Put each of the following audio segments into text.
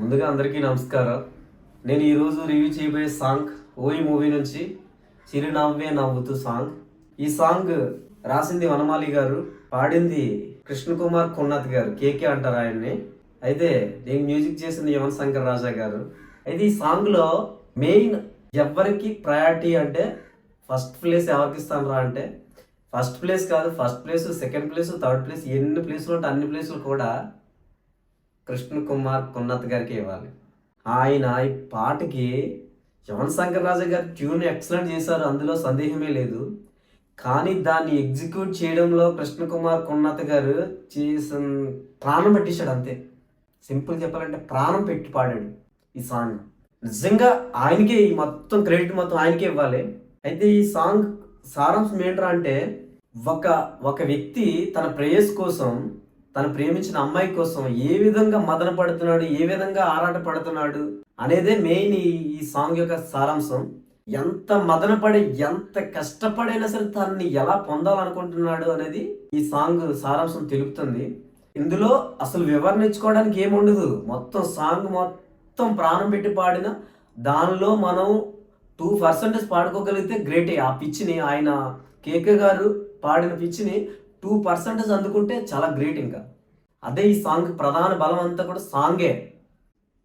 ముందుగా అందరికీ నమస్కారం నేను ఈరోజు రివ్యూ చేయబోయే సాంగ్ ఓయి మూవీ నుంచి చిరునవ్వే నవ్వుతూ సాంగ్. ఈ సాంగ్ రాసింది వనమాలి గారు పాడింది కృష్ణకుమార్ కొన్నాథ్ గారు కేకే అంటారు ఆయన్ని. అయితే నేను మ్యూజిక్ చేసింది యమన్ శంకర్ రాజా గారు. అయితే ఈ సాంగ్లో మెయిన్ ఎవరికి ప్రయారిటీ అంటే ఫస్ట్ ప్లేస్ ఎవరికి ఇస్తాను రా అంటే ఫస్ట్ ప్లేస్ కాదు first place second place third place ఎన్ని ప్లేసులు ఉంటే అన్ని ప్లేసులు కూడా కృష్ణ కుమార్ కున్నత్ గారికి ఇవ్వాలి. ఆయన ఈ పాటకి యువన్ శంకర్ రాజా గారు ట్యూన్ ఎక్సలెంట్ చేశారు అందులో సందేహమే లేదు. కానీ దాన్ని ఎగ్జిక్యూట్ చేయడంలో కృష్ణ కుమార్ కున్నత్ గారు చేసిన ప్రాణం పెట్టేశాడు అంతే. సింపుల్ చెప్పాలంటే ప్రాణం పెట్టి పాడాడు ఈ సాంగ్. నిజంగా ఆయనకే ఈ మొత్తం క్రెడిట్ మొత్తం ఆయనకే ఇవ్వాలి. అయితే ఈ సాంగ్ సారాంశం ఏంట్రా అంటే ఒక ఒక వ్యక్తి తన ప్రేయస్ కోసం తను ప్రేమించిన అమ్మాయి కోసం ఏ విధంగా మదన పడుతున్నాడు ఏ విధంగా ఆరాట పడుతున్నాడు అనేదే మెయిన్ ఈ ఈ సాంగ్ యొక్క సారాంశం. ఎంత మదన పడి ఎంత కష్టపడైనా సరే తనని ఎలా పొందాలనుకుంటున్నాడు అనేది ఈ సాంగ్ సారాంశం తెలుపుతుంది. ఇందులో అసలు వివరణ ఇచ్చుకోవడానికి ఏముండదు మొత్తం సాంగ్ మొత్తం ప్రాణం పెట్టి పాడిన దానిలో మనం టూ పర్సెంటేజ్ పాడుకోగలిగితే గ్రేటే. ఆ పిచ్చిని ఆయన కేకే గారు పాడిన పిచ్చిని టూ పర్సెంటేజ్ అందుకుంటే చాలా గ్రేట్ ఇంకా. అదే ఈ సాంగ్ ప్రధాన బలం అంతా కూడా సాంగే.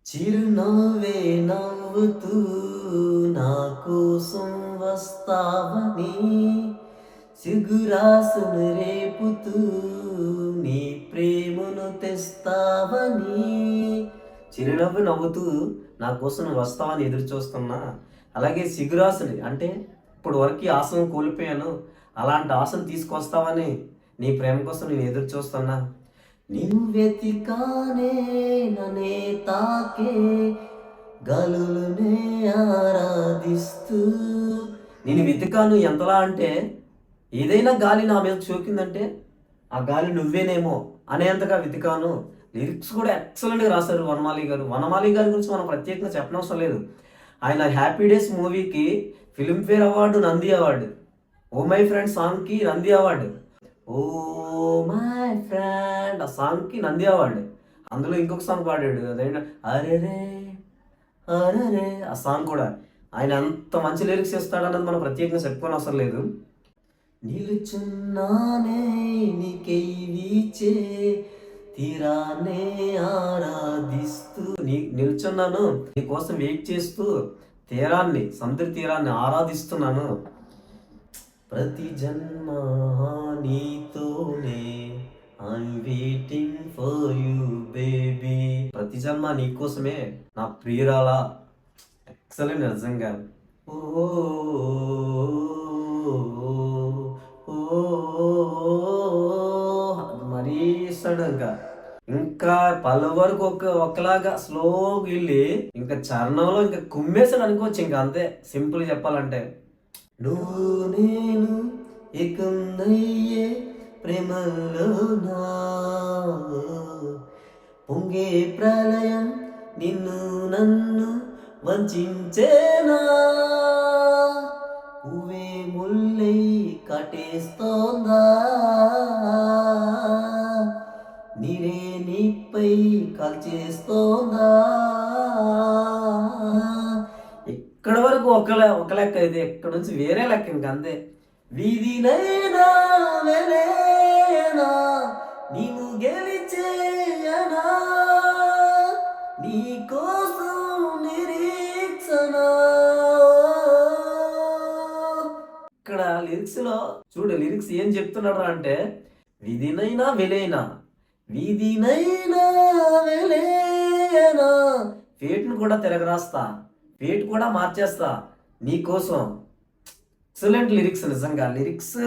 చిరునవ్వే నవ్వుతూ నా కోసం వస్తావని సిగురాసును రేపుతూ నీ ప్రేమను తెస్తావని చిరునవ్వు నవ్వుతూ నా కోసం వస్తావని ఎదురు చూస్తున్నా. అలాగే సిగురాసుని అంటే ఇప్పుడు వరకు ఆశను కోల్పోయాను. అలాంటి ఆశను తీసుకొస్తావని నీ ప్రేమ కోసం నేను ఎదురు చూస్తున్నా. నిన్ను వెతికానే ననే తాకే గలులునే ఆరాధిస్తూ. నేను వెతికాను ఎంతలా అంటే ఏదైనా గాలి నా మీద చూకిందంటే ఆ గాలి నువ్వేనేమో అనేంతగా వెతికాను. లిరిక్స్ కూడా ఎక్సలెంట్గా రాశారు వనమాలి గారు. వనమాలి గారి గురించి మనం ప్రత్యేకంగా చెప్పనవసరం లేదు. ఆయన హ్యాపీ డేస్ మూవీకి Filmfare award Nandi award. Oh my friend సాంగ్కి Nandi award. Oh my friend. ఆ సాంగ్కి నంది అవార్డు. అందులో ఇంకొక సాంగ్ పాడాడు. అదేంటి అరే రే అరే రే ఆ సాంగ్ కూడా. ఆయన ఎంత మంచి లిరిక్స్ ఇస్తాడన్నది మనం ప్రత్యేకంగా చెప్పుకోని అవసరం లేదు. నిలుచున్నానే నీకై వీచే తీరానే ఆరాధిస్తూ నీ నిల్చున్నాను. నీ కోసం వెయిట్ చేస్తూ తీరాన్ని సముద్ర తీరాన్ని ఆరాధిస్తున్నాను. ప్రతి జన్మ నీతోనే I'm waiting for you baby ప్రతి జన్మ నీకోసమే నా ప్రియురాలా. ఎక్సలెంట్ నిజంగా. ఓ మరీ సడన్గా ఇంకా ఇంకా వరకు ఒక ఒకలాగా స్లోగా వెళ్ళి ఇంకా చరణంలో ఇంకా కుమ్మేసాడు అనుకోవచ్చు ఇంకా అంతే. సింపుల్ చెప్పాలంటే. నేను ఏకమయ్యే ప్రేమలో నా పొంగే ప్రళయం నిన్ను నన్ను వంచేనా ఇక్కడ వరకు ఒక లె- ఒక లెక్క ఇది. ఇక్కడ నుంచి వేరే లెక్క ఇంక అంతే. వీధినైనా వెలేనా నీవు గెలిచేయనా నీ కోసం నిరీక్షణ ఇక్కడ లిరిక్స్లో చూడు లిరిక్స్ ఏం చెప్తున్నాడు అంటే విధినైనా వెలైనా వీధినైనా వెలేనా ఫేట్ను కూడా తిరగరాస్తా పేట్ కూడా మార్చేస్తా. నీకోసం. ఎక్సలెంట్ లిరిక్స్ నిజంగా. లిరిక్స్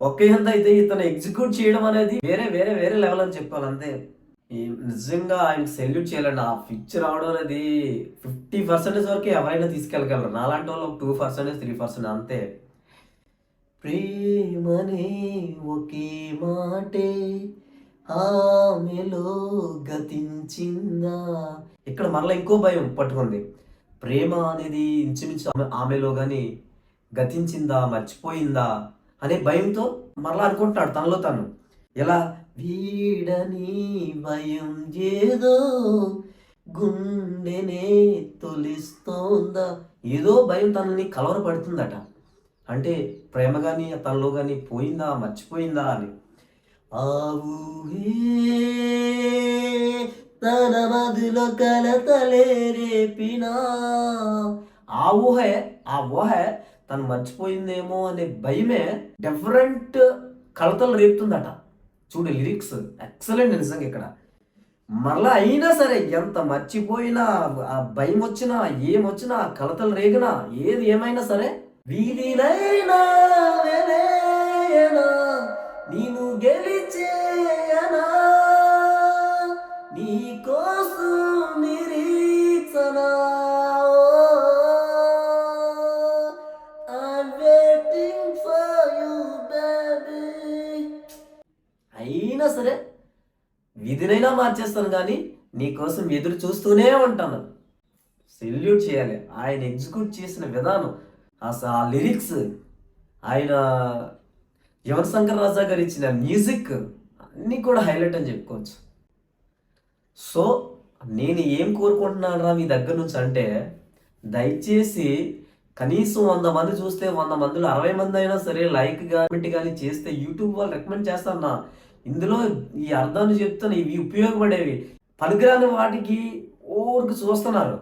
ఒకే ఎంత అయితే ఇతను ఎగ్జిక్యూట్ చేయడం అనేది వేరే వేరే వేరే లెవెల్ అని చెప్పాలి అంతే. నిజంగా ఆయన సెల్యూట్ చేయాలండి. ఆ పిక్చర్ రావడం అనేది ఫిఫ్టీ పర్సెంటేజ్ వరకు ఎవరైనా తీసుకెళ్ళగలరు. నాలాంటి వాళ్ళు టూ పర్సెంటేజ్ త్రీ పర్సెంట్ అంతే. ప్రేమనే ఒకే మాటే ఆమెలో గతించిందా? ఇక్కడ మరలా ఇంకో భయం పట్టుకుంది. ప్రేమ అనేది ఇంచుమించు ఆమె ఆమెలో కానీ గతించిందా మర్చిపోయిందా అనే భయంతో మరలా అనుకుంటున్నాడు తనలో తను. ఎలా? వీడని భయం ఏదో గుండెనే తొలిస్తోందా? ఏదో భయం తనని కలవరపడుతుందట. అంటే ప్రేమ కానీ తనలో కానీ పోయిందా మర్చిపోయిందా అని. ఆ తన మదిలో కలతలే రేపినా ఆ ఊహే ఆ ఊహే తను మర్చిపోయిందేమో అనే భయమే డిఫరెంట్ కలతలు రేపుతుందట చూడు లిరిక్స్ ఎక్సలెంట్ నిజంగా ఇక్కడ మరలా అయినా సరే ఎంత మర్చిపోయినా ఆ భయం వచ్చినా ఏమొచ్చినా కలతలు రేగినా ఏది ఏమైనా సరే వీధినైనా నేను గెలిచే అయినా సరే విధినైనా మార్చేస్తాను కానీ నీకోసం ఎదురు చూస్తూనే ఉంటాను. సెల్యూట్ చేయాలి. ఆయన ఎగ్జిక్యూట్ చేసిన విధానం అసలు ఆ లిరిక్స్ ఆయన యువన్ శంకర్ రాజా గారు ఇచ్చిన మ్యూజిక్ అన్నీ కూడా హైలైట్ అని చెప్పుకోవచ్చు. సో నేను ఏం కోరుకుంటున్నాను రా మీ దగ్గర నుంచి అంటే దయచేసి కనీసం వంద మంది చూస్తే వంద మందిలో అరవై మంది అయినా సరే లైక్ కామెంట్ కానీ చేస్తే యూట్యూబ్ వాళ్ళు రికమెండ్ చేస్తాను ఇందులో ఈ అర్థాన్ని చెప్తాను ఇవి ఉపయోగపడేవి. పనికిరాని వాటికి ఓరికి చూస్తున్నారు.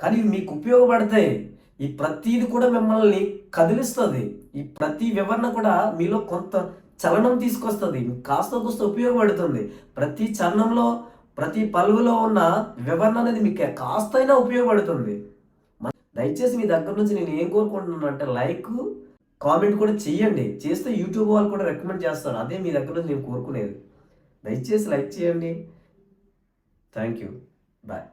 కానీ మీకు ఉపయోగపడతాయి ఈ ప్రతిది కూడా మిమ్మల్ని కదిలిస్తుంది. ఈ ప్రతి వివరణ కూడా మీలో కొంత చలనం తీసుకొస్తుంది. కాస్త కొంత ఉపయోగపడుతుంది. ప్రతి చలనంలో ప్రతి పలువులో ఉన్న వివరణ అనేది మీకు కాస్తైనా ఉపయోగపడుతుంది. దయచేసి మీ దగ్గర నుంచి నేను ఏం కోరుకుంటున్నాను అంటే లైక్ కామెంట్ కూడా చేయండి చేస్తే యూట్యూబ్ వాళ్ళు కూడా రికమెండ్ చేస్తారు. అదే మీ దగ్గర నుంచి నేను కోరుకునేది. దయచేసి లైక్ చేయండి. Thank you bye